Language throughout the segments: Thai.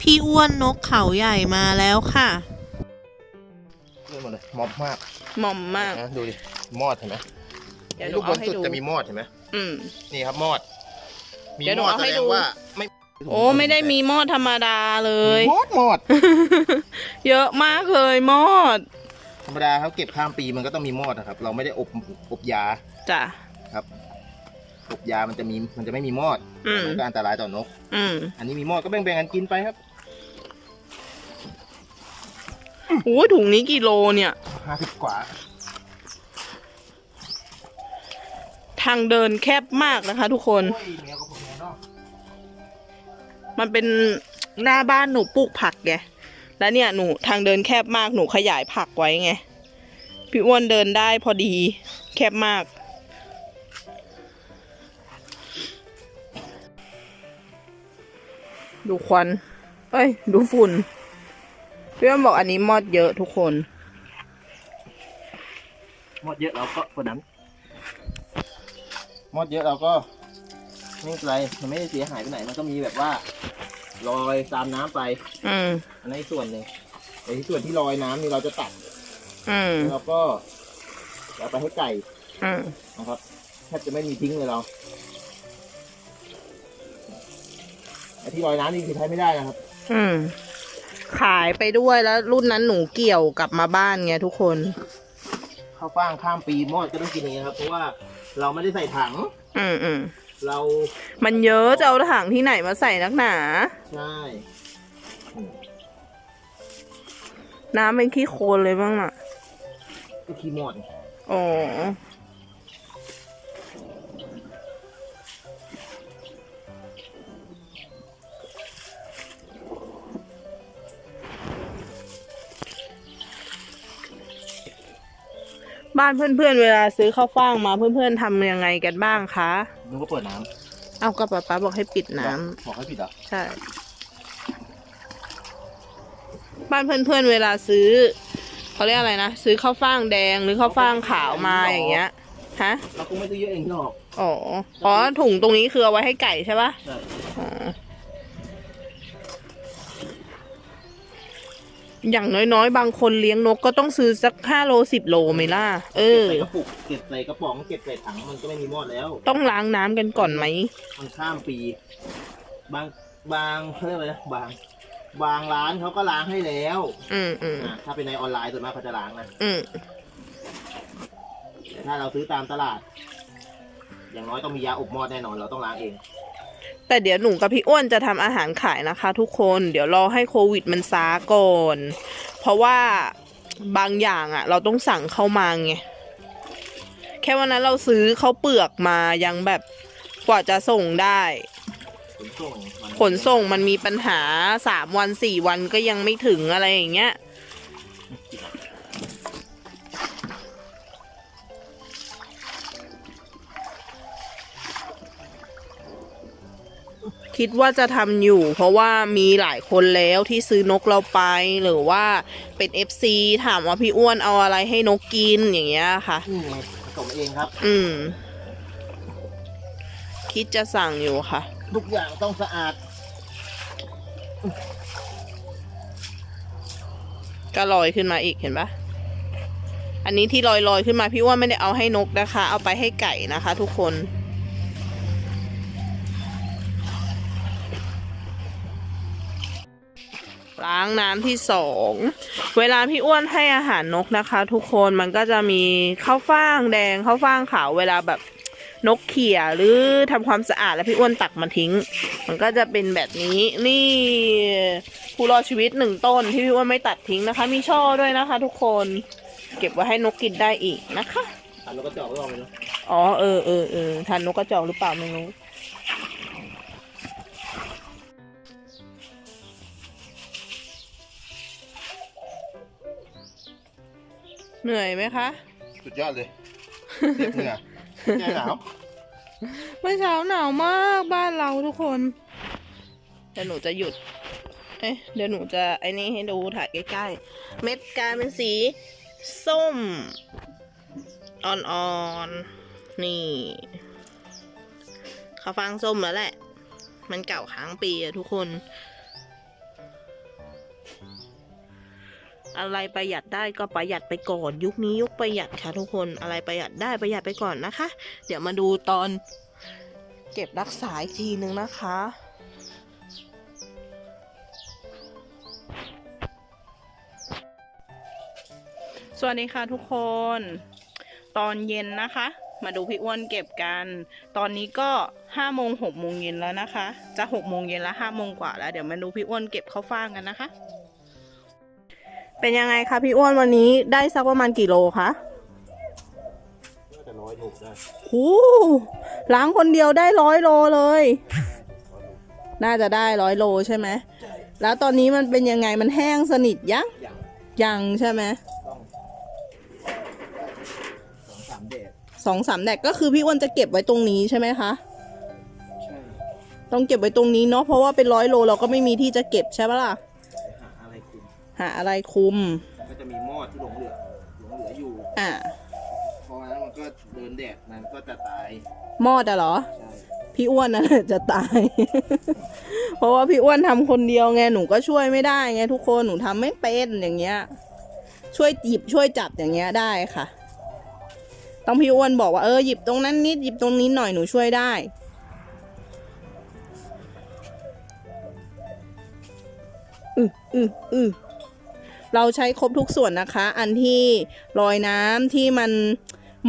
พี่อ้วนนกเขาใหญ่มาแล้วค่ะเลื่อนหมดเลยม็อบมากหม่อมมาก นะดูดิมอดเห็นไหมเดี๋ยวหนูลูกบเอานให้สุดดู จะมีมอดเห็นไหมอืม นี่ครับมอด มีเดี๋ยวหนูมอดเอาแสให้ดดู งว่าไม่โอ้ไม่ได้มีหมอดธรรมดาเลย มอดมอด เยอะมากเลยหมอดธรรมดาเขาเก็บข้ามปีมันก็ต้องมีมอดนะครับ เราไม่ได้อบอบยาจ้ะอบ ยามันจะมีมันจะไม่มีมอดอืม มันก็อันตรายต่อนก อืมอันนี้มีมอดก็แบ่งๆกันกินไปครับโอ้ถุงนี้กี่โลเนี่ย ห้าสิบกว่า ทางเดินแคบมากนะคะทุกคน โอ้ยแมวกับผมแมวเนาะมันเป็นหน้าบ้านหนูปลูกผักไง แล้วเนี่ยหนูทางเดินแคบมากหนูขยายผักไว้ไง พี่อ้วนเดินได้พอดี แคบมาก ดูควัน เอ้ย ดูฝุ่น พี่อ้วนบอกอันนี้มอดเยอะทุกคนมอดเยอะเราก็คนนั้นมอดเยอะเราก็ไม่เป็นไรมันไม่ได้เสียหายไปไหน มันก็มีแบบว่าลอยตามน้ำไป อืม อันนี้นส่วนหนึ่งไอ้ที่ส่วนที่ลอยน้ำนี่เราจะตัดอืม แล้วก็เอาไปให้ไก่อืม นะครับแทบจะไม่มีทิ้งเลยเรา ไอ้ที่ลอยน้ำนี่คือใช้ไม่ได้นะครับ อืม ขายไปด้วยแล้วรุ่นนั้นหนูเกี่ยวกลับมาบ้านไงทุกคน ข้าวฟ่างข้ามปีมอดก็ต้องกินเองครับ เพราะว่าเราไม่ได้ใส่ถัง อืมอืมเรามันเยอะจะเอาถังที่ไหนมาใส่นักหนา ใช่น้ำเป็นขี้โคลนเลยบ้างน่ะก็ขี้มอดอ๋อ บ้านเพื่อนๆเวลาซื้อข้าวฟ่างมาเพื่อนๆทำยังไงกันบ้างคะนึกว่าเปิดน้ำเอากระป๋าป๊าบอกให้ปิดน้ำ บอกให้ผิดเหรอใช่ บ้านเพื่อนๆเวลาซื้อเขาเรียกอะไรนะซื้อข้าวฟ่างแดงหรือข้าวฟ่างขาวมาอย่างเงี้ยฮะเราคงไม่ซื้อเยอะเองหรอกอ๋ออ๋อถุงตรงนี้คือเอาไว้ให้ไก่ใช่ปะใช่อ๋อ อย่างน้อยๆ บางคนเลี้ยงนกก็ต้องซื้อสักห้าโลสิบโลไหมล่ะ เอเก็บอใส่กระปุกเก็บใส่กระป๋องเก็บใส่ถังมันก็ไม่มีมอดแล้ว ต้องล้างน้ำกันก่อนไหม มันข้ามปี บางบางเขาเรียกอะไรนะบาง บางร้านเขาก็ล้างให้แล้วอืมอืมอะถ้าเป็นในออนไลน์ส่วนมากเขาจะล้างนะอืมแต่ถ้าเราซื้อตามตลาด อย่างน้อยต้องมียาอบมอดแน่นอน เราต้องล้างเอง แต่เดี๋ยวหนูกับพี่อ้วนจะทำอาหารขายนะคะ ทุกคน เดี๋ยวรอให้โควิดมันซาก่อน เพราะว่าบางอย่างอะ่ะ เราต้องสั่งเข้ามาไง แค่วันนั้นเราซื้อเขาวเปลือกมายังแบบกว่าจะส่งได้ขนส่งมันขนส่งมันมีปัญหาสามวันสี่วันก็ยังไม่ถึงอะไรอย่างเงี้ย คิดว่าจะทำอยู่ เพราะว่ามีหลายคนแล้วที่ซื้อนกเราไปหรือว่าเป็น FC ถามว่าพี่อ้วนเอาอะไรให้นกกินอย่างเงี้ยค่ะนี่ไงผสมเองครับ อืม คิดจะสั่งอยู่ค่ะ ทุกอย่างต้องสะอาด ก็ลอยขึ้นมาอีกเห็นปะอันนี้ที่ลอยลอยๆขึ้นมาพี่ว่าไม่ได้เอาให้นกนะคะ เอาไปให้ไก่นะคะ ทุกคน ล้างน้ำที่สองเวลาพี่อ้วนให้อาหารนกนะคะ ทุกคนมันก็จะมีข้าวฟ่างแดงข้าวฟ่างขาวเวลาแบบนกเขี่ยหรือทำความสะอาดแล้วพี่อ้วนตักมาทิ้ง มันก็จะเป็นแบบนี้นี่ผู้รอดชีวิตหนึ่งต้นที่พี่อ้วนไม่ตัดทิ้งนะคะ มีช่อด้วยนะคะ ทุกคนเก็บไว้ให้นกกินได้อีกนะคะอันนี้ก็เจาะไว้ลองเลยเนาะอ๋อเออเออเออทานนกกระจอกหรือเปล่าไม่รู้ เหนื่อยไหมคะ สุดยอดเลยเรียบเหงื่อแก้หนาวเมื่อเช้าหนาวมากบ้านเราทุกคนเดี๋ยวหนูจะหยุด เอ๊ะ เดี๋ยวหนูจะไอ้นี่ให้ดูถ่ายใกล้ๆ เม็ดกลายเป็นสี ส้ม อ่อนๆ นี่ข้าวฟางส้มแล้วแหละ มันเก่าค้างปีอะทุกคน อะไรประหยัดได้ก็ประหยัดไปก่อน ยุคนี้ยุคประหยัดค่ะทุกคนอะไรประหยัดได้ประหยัดไปก่อนนะคะ เดี๋ยวมาดูตอนเก็บรักษาอีกทีนึงนะคะสวัสดีค่ะทุกคน ตอนเย็นนะคะ มาดูพี่อ้วนเก็บกัน ตอนนี้ก็ห้าโมงหกโมงเย็นแล้วนะคะ จะหกโมงเย็นแล้วห้าโมงกว่าแล้ว เดี๋ยวมาดูพี่อ้วนเก็บข้าวฟ่างกันนะคะ เป็นยังไงคะพี่อ้วนวันนี้ได้สักประมาณกี่โลคะน่าจะร้อยถูกได้หูล้างคนเดียวได้ร้อยโลเลย น่าจะได้ร้อยโลใช่ไหม แล้วตอนนี้มันเป็นยังไงมันแห้งสนิทยังอย่างยังใช่ไหมต้องสองสามเดดสองสามแดกก็คือพี่อ้วนจะเก็บไว้ตรงนี้ใช่ไหมคะใช่ต้องเก็บไว้ตรงนี้เนาะเพราะว่าเป็นร้อยโลเราก็ไม่มีที่จะเก็บใช่ปะล่ะหาอะไรคุม หาอะไรคุม มันก็จะมีหม้อที่หลงเหลือหลงเหลืออยู่อ่าเพราะฉะนั้นมันก็เดินแดดมันก็จะตายมอดอะเหรอ ใช่พี่อ้วนน่ะจะตาย เพราะว่าพี่อ้วนทำคนเดียวไงหนูก็ช่วยไม่ได้ไงทุกคนหนูทำไม่เป็นอย่างเงี้ย ช่วยหยิบช่วยจับอย่างเงี้ยได้ค่ะ ต้องพี่อ้วนบอกว่าเออหยิบตรงนั้นนิดหยิบตรงนี้หน่อยหนูช่วยได้ อืออืออือ เราใช้ครบทุกส่วนนะคะ อันที่ลอยน้ำที่มัน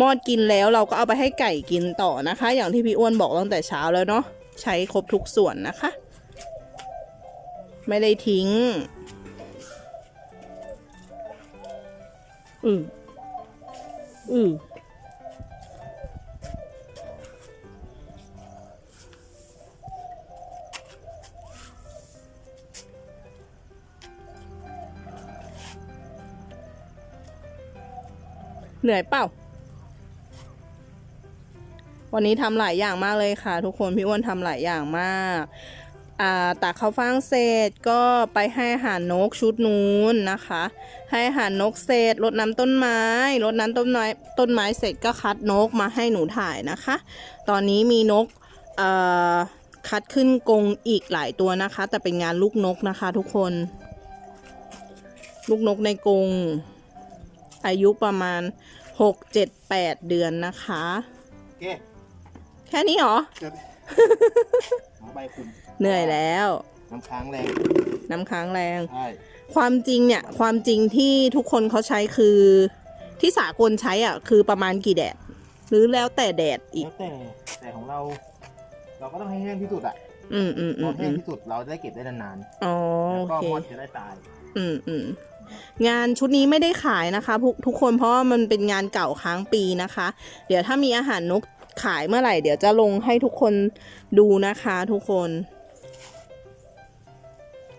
มอดกินแล้วเราก็เอาไปให้ไก่กินต่อนะคะ อย่างที่พี่อ้วนบอกตั้งแต่เช้าแล้วเนาะใช้ครบทุกส่วนนะคะ ไม่ได้ทิ้งอืออือ เหนื่อยเปล่า วันนี้ทำหลายอย่างมากเลยค่ะ ทุกคนพี่อ้วนทำหลายอย่างมากตากข้าวฟ่างเสร็จก็ไปให้อาหารนกชุดนู้นนะคะ ให้อาหารนกเสร็จรดน้ำต้นไม้รดน้ำต้นไม้ต้นไม้เสร็จก็คัดนกมาให้หนูถ่ายนะคะ ตอนนี้มีนกคัดขึ้นกรงอีกหลายตัวนะคะ แต่เป็นงานลูกนกนะคะทุกคน ลูกนกในกรง อายุประมาณ6 7 8เดือนนะคะโอเคแค่นี้เหรอหาใบคุมเหนื่อยแล้ว น้ำค้างแรง น้ำค้างแรง ใช่ ความจริงเนี่ย ความจริงที่ทุกคนเขาใช้คือ ที่สากลใช้อะ คือประมาณกี่แดด หรือแล้วแต่แดดอีกแล้วแต่แต่ของเรา เราก็ต้องให้แห้งที่สุดอะอืมอืมพอือมแห้อืงมที่สุดเราจะได้เก็บได้นานอ๋อๆแล้วโอก็เค มดจะได้ตาย อืมอืม งานชุดนี้ไม่ได้ขายนะคะทุกทุกคนเพราะว่ามันเป็นงานเก่าค้างปีนะคะ เดี๋ยวถ้ามีอาหารนกขายเมื่อไหร่ เดี๋ยวจะลงให้ทุกคนดูนะคะทุกคน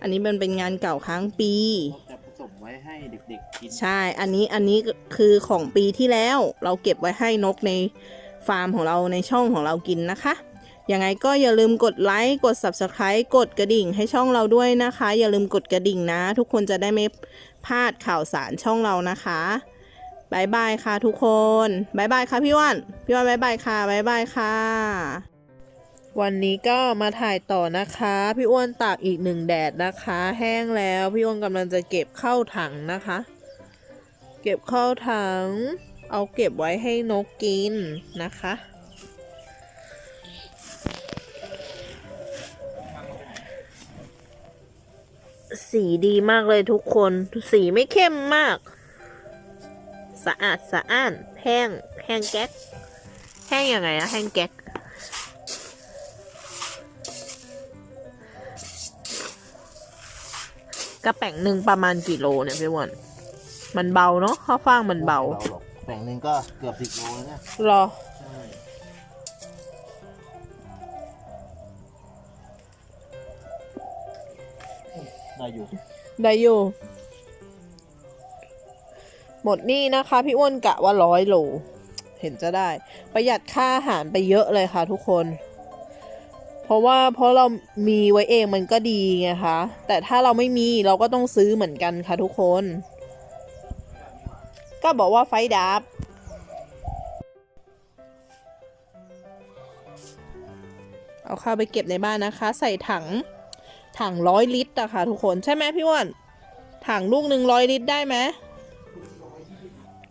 อันนี้มันเป็นงานเก่าค้างปีจะผสมไว้ให้เด็กๆกินใช่ อันนี้อันนี้คือของปีที่แล้ว เราเก็บไว้ให้นกในฟาร์มของเราในช่องของเรากินนะคะยังไงก็อย่าลืมกดไลค์กด Subscribe กดกระดิ่งให้ช่องเราด้วยนะคะ อย่าลืมกดกระดิ่งนะ ทุกคนจะได้ไม่ พลาดข่าวสารช่องเรานะคะบายบายค่ะทุกคนบายบายค่ะพี่อ้วันพี่อ้วันบายบายค่ะบายบายค่ะ วันนี้ก็มาถ่ายต่อนะคะ พี่อ้วนตากอีกหนึ่งแดดนะคะ แห้งแล้วพี่อ้วนกำลังจะเก็บเข้าถังนะคะ เก็บเข้าถัง เอาเก็บไว้ให้นกกินนะคะ สีดีมากเลยทุกคน สีไม่เข้มมาก สะอาดสะอ้าน แห้ง แห้งแก๊ก แห้งยังไงอะแห้งแก๊ก กระแป๋งหนึ่งประมาณกี่โลเนี่ยพี่อ้วัน มันเบาเนาะข้าวฟ่างมันเบาหรอกแบ่งหนึ่งก็เกือบสิบโลแล้วเนี่ย รอ ได้อยู่ได้อยู่ หมดนี่นะคะ พี่อ้วนกะว่าร้อยโล เห็นจะได้ ประหยัดค่าอาหารไปเยอะเลยค่ะทุกคน เพราะว่าเพราะเรามีไว้เองมันก็ดีไงคะแต่ถ้าเราไม่มีเราก็ต้องซื้อเหมือนกันค่ะทุกคน ก็บอกว่าไฟดับเอาข้าวไปเก็บในบ้านนะคะ ใส่ถัง ถังร้อยลิตรอะค่ะ ทุกคนใช่ไหมพี่อ้วนถังลูกหนึ่งร้อยลิตรได้ไหม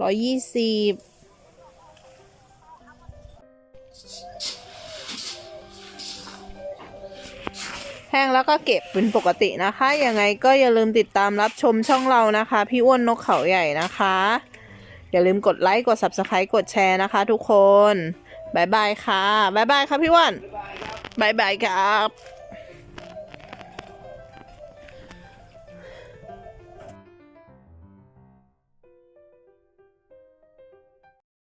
ร้อยยี่สิบแห้งแล้วก็เก็บเป็นปกตินะคะ ยังไงก็อย่าลืมติดตามรับชมช่องเรานะคะ พี่อ้วนนกเขาใหญ่นะคะ อย่าลืมกดไลค์ กด subscribe กดแชร์นะคะ ทุกคนบายบายค่ะบายบายค่ะพี่อ้วนบายบายครับ